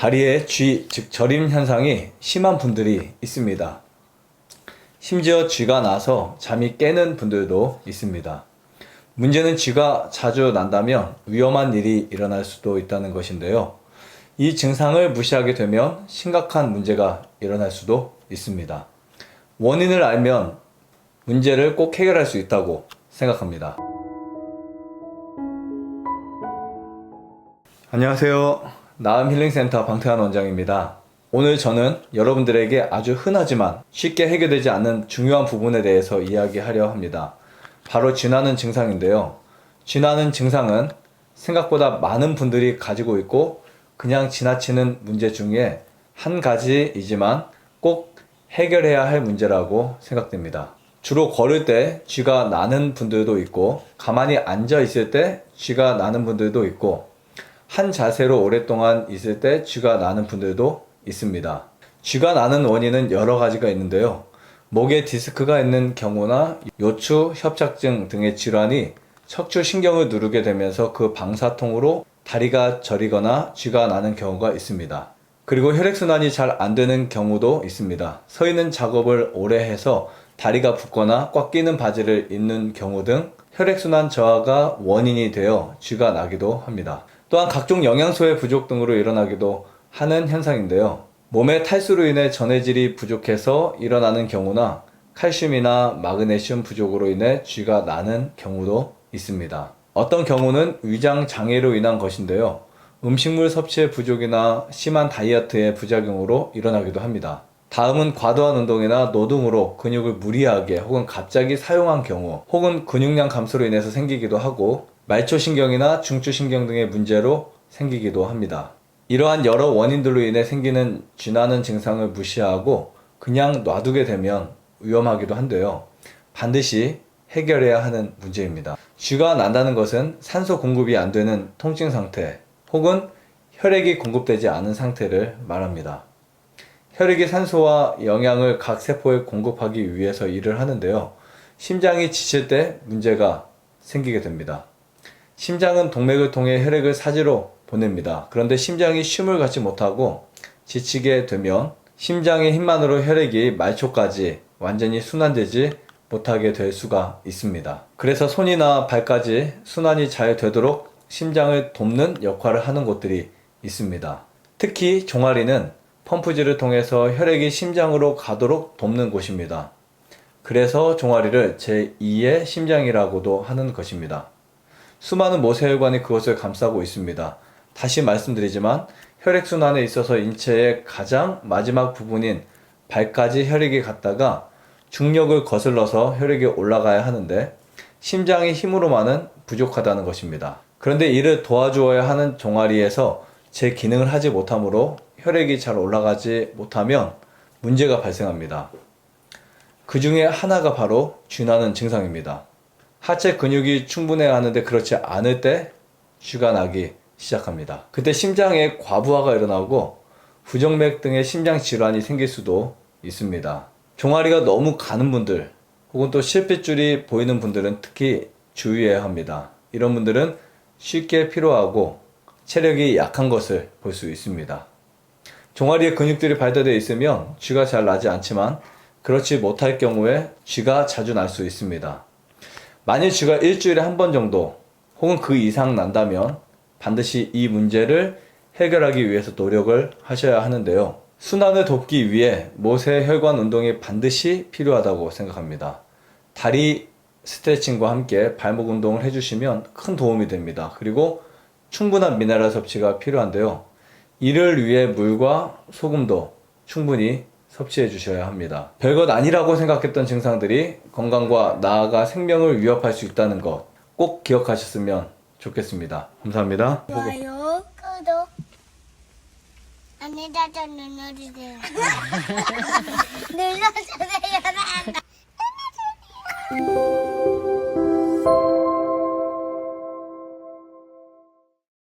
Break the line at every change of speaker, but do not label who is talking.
다리에 쥐, 즉 저림 현상이 심한 분들이 있습니다. 심지어 쥐가 나서 잠이 깨는 분들도 있습니다. 문제는 쥐가 자주 난다면 위험한 일이 일어날 수도 있다는 것인데요. 이 증상을 무시하게 되면 심각한 문제가 일어날 수도 있습니다. 원인을 알면 문제를 꼭 해결할 수 있다고 생각합니다. 안녕하세요. 나음 힐링센터 방태환 원장입니다. 오늘 저는 여러분들에게 아주 흔하지만 쉽게 해결되지 않는 중요한 부분에 대해서 이야기하려 합니다. 바로 쥐나는 증상인데요. 쥐나는 증상은 생각보다 많은 분들이 가지고 있고 그냥 지나치는 문제 중에 한 가지이지만 꼭 해결해야 할 문제라고 생각됩니다. 주로 걸을 때 쥐가 나는 분들도 있고 가만히 앉아 있을 때 쥐가 나는 분들도 있고 한 자세로 오랫동안 있을 때 쥐가 나는 분들도 있습니다. 쥐가 나는 원인은 여러 가지가 있는데요. 목에 디스크가 있는 경우나 요추 협착증 등의 질환이 척추 신경을 누르게 되면서 그 방사통으로 다리가 저리거나 쥐가 나는 경우가 있습니다. 그리고 혈액순환이 잘 안 되는 경우도 있습니다. 서 있는 작업을 오래 해서 다리가 붓거나 꽉 끼는 바지를 입는 경우 등 혈액순환 저하가 원인이 되어 쥐가 나기도 합니다. 또한 각종 영양소의 부족 등으로 일어나기도 하는 현상인데요. 몸의 탈수로 인해 전해질이 부족해서 일어나는 경우나 칼슘이나 마그네슘 부족으로 인해 쥐가 나는 경우도 있습니다. 어떤 경우는 위장 장애로 인한 것인데요. 음식물 섭취의 부족이나 심한 다이어트의 부작용으로 일어나기도 합니다. 다음은 과도한 운동이나 노동으로 근육을 무리하게 혹은 갑자기 사용한 경우 혹은 근육량 감소로 인해서 생기기도 하고 말초신경이나 중추신경 등의 문제로 생기기도 합니다. 이러한 여러 원인들로 인해 생기는 쥐나는 증상을 무시하고 그냥 놔두게 되면 위험하기도 한데요. 반드시 해결해야 하는 문제입니다. 쥐가 난다는 것은 산소 공급이 안 되는 통증 상태 혹은 혈액이 공급되지 않은 상태를 말합니다. 혈액이 산소와 영양을 각 세포에 공급하기 위해서 일을 하는데요. 심장이 지칠 때 문제가 생기게 됩니다. 심장은 동맥을 통해 혈액을 사지로 보냅니다. 그런데 심장이 쉼을 갖지 못하고 지치게 되면 심장의 힘만으로 혈액이 말초까지 완전히 순환되지 못하게 될 수가 있습니다. 그래서 손이나 발까지 순환이 잘 되도록 심장을 돕는 역할을 하는 곳들이 있습니다. 특히 종아리는 펌프질을 통해서 혈액이 심장으로 가도록 돕는 곳입니다. 그래서 종아리를 제2의 심장이라고도 하는 것입니다. 수많은 모세혈관이 그것을 감싸고 있습니다. 다시 말씀드리지만 혈액순환에 있어서 인체의 가장 마지막 부분인 발까지 혈액이 갔다가 중력을 거슬러서 혈액이 올라가야 하는데 심장의 힘으로만은 부족하다는 것입니다. 그런데 이를 도와주어야 하는 종아리에서 제 기능을 하지 못하므로 혈액이 잘 올라가지 못하면 문제가 발생합니다. 그 중에 하나가 바로 쥐나는 증상입니다. 하체 근육이 충분해야 하는데 그렇지 않을 때 쥐가 나기 시작합니다. 그때 심장에 과부하가 일어나고 부정맥 등의 심장 질환이 생길 수도 있습니다. 종아리가 너무 가는 분들 혹은 또 실핏줄이 보이는 분들은 특히 주의해야 합니다. 이런 분들은 쉽게 피로하고 체력이 약한 것을 볼 수 있습니다. 종아리에 근육들이 발달되어 있으면 쥐가 잘 나지 않지만 그렇지 못할 경우에 쥐가 자주 날 수 있습니다. 만일 쥐가 일주일에 한 번 정도 혹은 그 이상 난다면 반드시 이 문제를 해결하기 위해서 노력을 하셔야 하는데요. 순환을 돕기 위해 모세 혈관 운동이 반드시 필요하다고 생각합니다. 다리 스트레칭과 함께 발목 운동을 해주시면 큰 도움이 됩니다. 그리고 충분한 미네랄 섭취가 필요한데요. 이를 위해 물과 소금도 충분히 섭취해 주셔야 합니다. 별것 아니라고 생각했던 증상들이 건강과 나아가 생명을 위협할 수 있다는 것 꼭 기억하셨으면 좋겠습니다. 감사합니다.
좋아요, 구독, 안내자자 눌러주세요. 눌러주세요.